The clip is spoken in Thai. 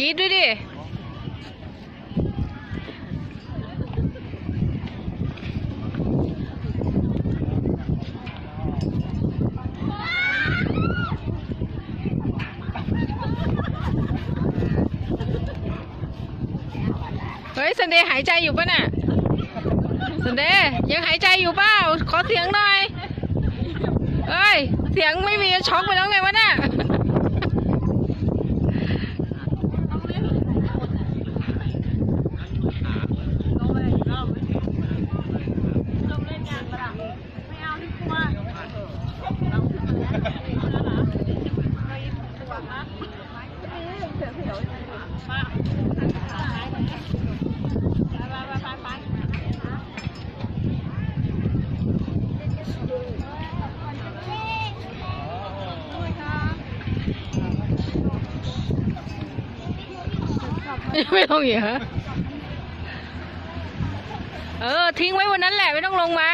รีดด้วยดิ เฮ้ยสันเดย์หายใจอยู่ปะน่ะสันเดย์ยังหายใจอยู่เปล่า ขอเสียงหน่อย เอ้ย เสียงไม่มีช็อกไปแล้วไงวะน่ะ ไม่ต้องอย่างฮะเออ ทิ้งไว้วันนั้นแหละ ไม่ต้องลงมา